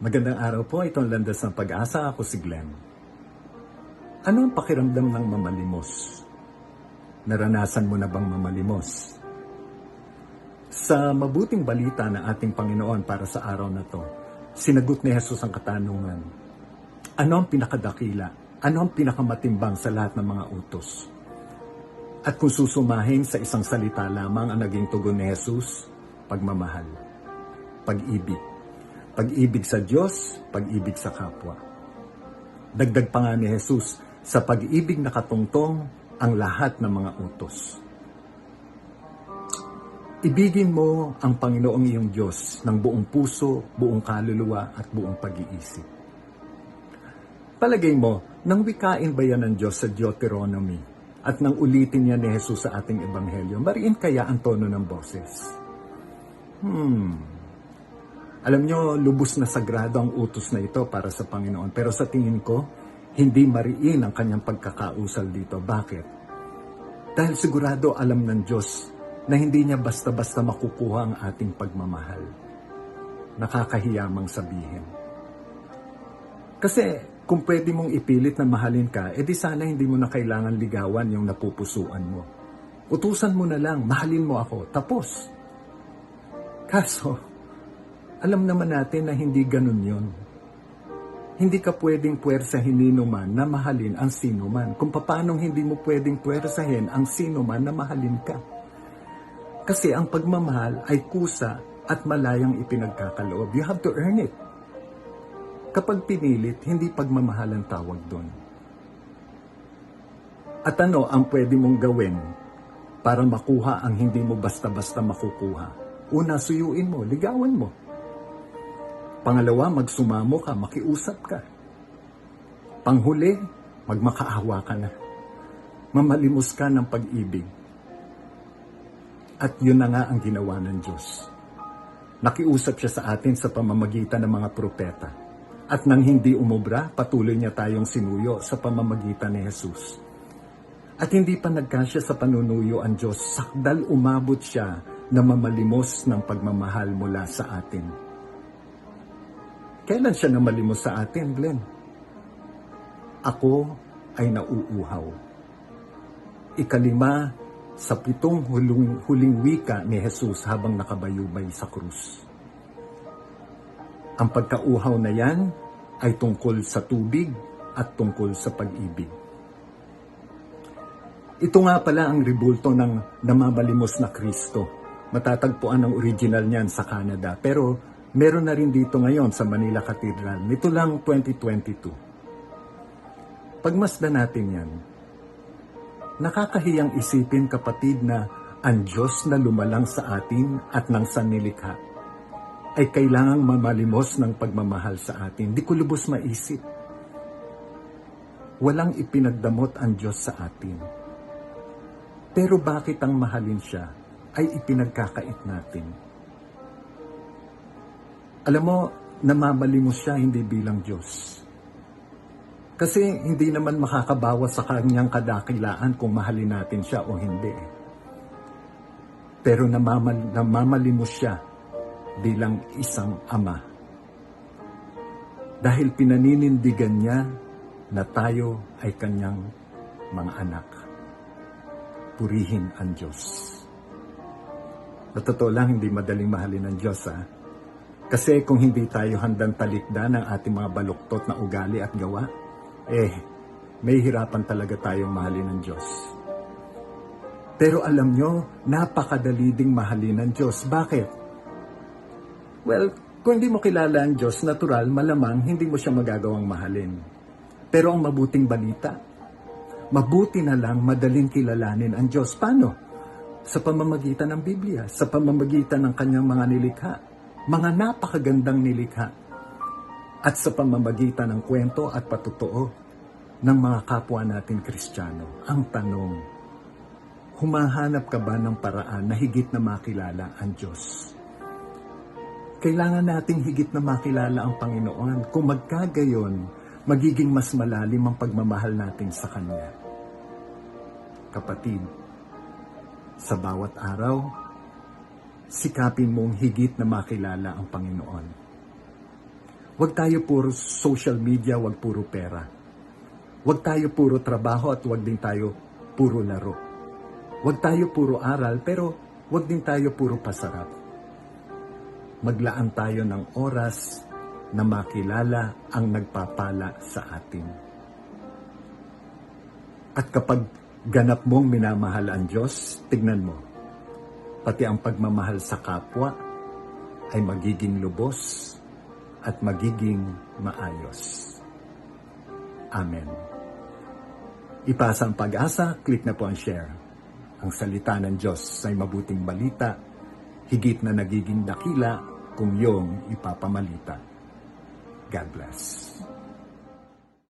Magandang araw po, itong landas ng pag-asa. Ako si Glenn. Ano ang pakiramdam ng mamalimos? Naranasan mo na bang mamalimos? Sa mabuting balita ng ating Panginoon para sa araw na to, sinagot ni Jesus ang katanungan, ano ang pinakadakila? Ano ang pinakamatimbang sa lahat ng mga utos? At kung susumahin sa isang salita lamang ang naging tugon ni Jesus, pagmamahal, pag-ibig. Pag-ibig sa Diyos, pag-ibig sa kapwa. Dagdag pa nga ni Jesus, sa pag-ibig nakatungtong ang lahat ng mga utos. Ibigin mo ang Panginoong iyong Diyos ng buong puso, buong kaluluwa at buong pag-iisip. Palagay mo, nang wikain ba yan ng Diyos sa Deuteronomy at nang ulitin niya ni Jesus sa ating ebanghelyo, mariin kaya ang tono ng boses? Hmm, alam nyo, lubos na sagrado ang utos na ito para sa Panginoon. Pero sa tingin ko, hindi mariin ang kanyang pagkakausal dito. Bakit? Dahil sigurado alam ng Diyos na hindi niya basta-basta makukuha ang ating pagmamahal. Nakakahiyamang sabihin. Kasi kung pwede mong ipilit na mahalin ka, edi sana hindi mo na kailangan ligawan yung napupusuan mo. Utusan mo na lang, mahalin mo ako, tapos. Kaso, alam naman natin na hindi ganun yon. Hindi ka pwedeng puwersahin nino man na mahalin ang sino man. Kung paanong hindi mo pwedeng puwersahin ang sino man na mahalin ka. Kasi ang pagmamahal ay kusa at malayang ipinagkakaloob. You have to earn it. Kapag pinilit, hindi pagmamahal ang tawag doon. At ano ang pwede mong gawin para makuha ang hindi mo basta-basta makukuha? Una, suyuin mo, ligawan mo. Pangalawa, magsumamo ka, makiusap ka. Panghuli, magmakaawa ka na. Mamalimos ka ng pag-ibig. At yun na nga ang ginawa ng Diyos. Nakiusap siya sa atin sa pamamagitan ng mga propeta. At nang hindi umubra, patuloy niya tayong sinuyo sa pamamagitan ni Jesus. At hindi pa nagkasya sa panunuyo ang Diyos, sakdal umabot siya na mamalimos ng pagmamahal mula sa atin. Kailan siya namalimos sa atin, Glenn? Ako ay nauuhaw. Ikalima sa pitong huling, huling wika ni Jesus habang nakabayubay sa krus. Ang pagkauhaw na yan ay tungkol sa tubig at tungkol sa pag-ibig. Ito nga pala ang ribulto ng namamalimos na Kristo. Matatagpuan ang original niyan sa Canada. Pero meron na rin dito ngayon sa Manila Cathedral. Nito lang 2022. Pagmasdan natin yan, nakakahiyang isipin kapatid na ang Diyos na lumalang sa atin at ng sannilikha ay kailangang mamalimos ng pagmamahal sa atin. Di ko lubos maisip. Walang ipinagdamot ang Diyos sa atin. Pero bakit ang mahalin siya ay ipinagkakait natin? Alam mo, namamalimos siya hindi bilang Diyos. Kasi hindi naman makakabawas sa kanyang kadakilaan kung mahalin natin siya o hindi. Pero namamal, namamalimos siya bilang isang ama. Dahil pinaninindigan niya na tayo ay kanyang mga anak. Purihin ang Diyos. Sa totoo lang, hindi madaling mahalin ng Diyos, ha? Kasi kung hindi tayo handang talikdan ng ating mga baluktot na ugali at gawa, eh, may hirapan talaga tayong mahalin ng Diyos. Pero alam nyo, napakadali ding mahalin ng Diyos. Bakit? Well, kung hindi mo kilala ang Diyos, natural, malamang hindi mo siya magagawang mahalin. Pero ang mabuting balita, mabuti na lang madaling kilalanin ang Diyos. Paano? Sa pamamagitan ng Biblia, sa pamamagitan ng kanyang mga nilikha, mga napakagandang nilikha, at sa pamamagitan ng kwento at patutuo ng mga kapwa natin Kristiyano. Ang tanong, humahanap ka ba ng paraan na higit na makilala ang Diyos? Kailangan nating higit na makilala ang Panginoon. Kung magkagayon, magiging mas malalim ang pagmamahal natin sa Kanya. Kapatid, sa bawat araw, sikapin mong higit na makilala ang Panginoon. Huwag tayo puro social media, huwag puro pera. Huwag tayo puro trabaho at huwag din tayo puro laro. Huwag tayo puro aral, pero huwag din tayo puro pasarap. Maglaan tayo ng oras na makilala ang nagpapala sa atin. At kapag ganap mong minamahal ang Diyos, tignan mo, pati ang pagmamahal sa kapwa ay magiging lubos at magiging maayos. Amen. Ipasa ang pag-asa, click na po ang share. Ang salita ng Diyos ay mabuting balita, higit na nagiging dakila kung iyong ipapamalita. God bless.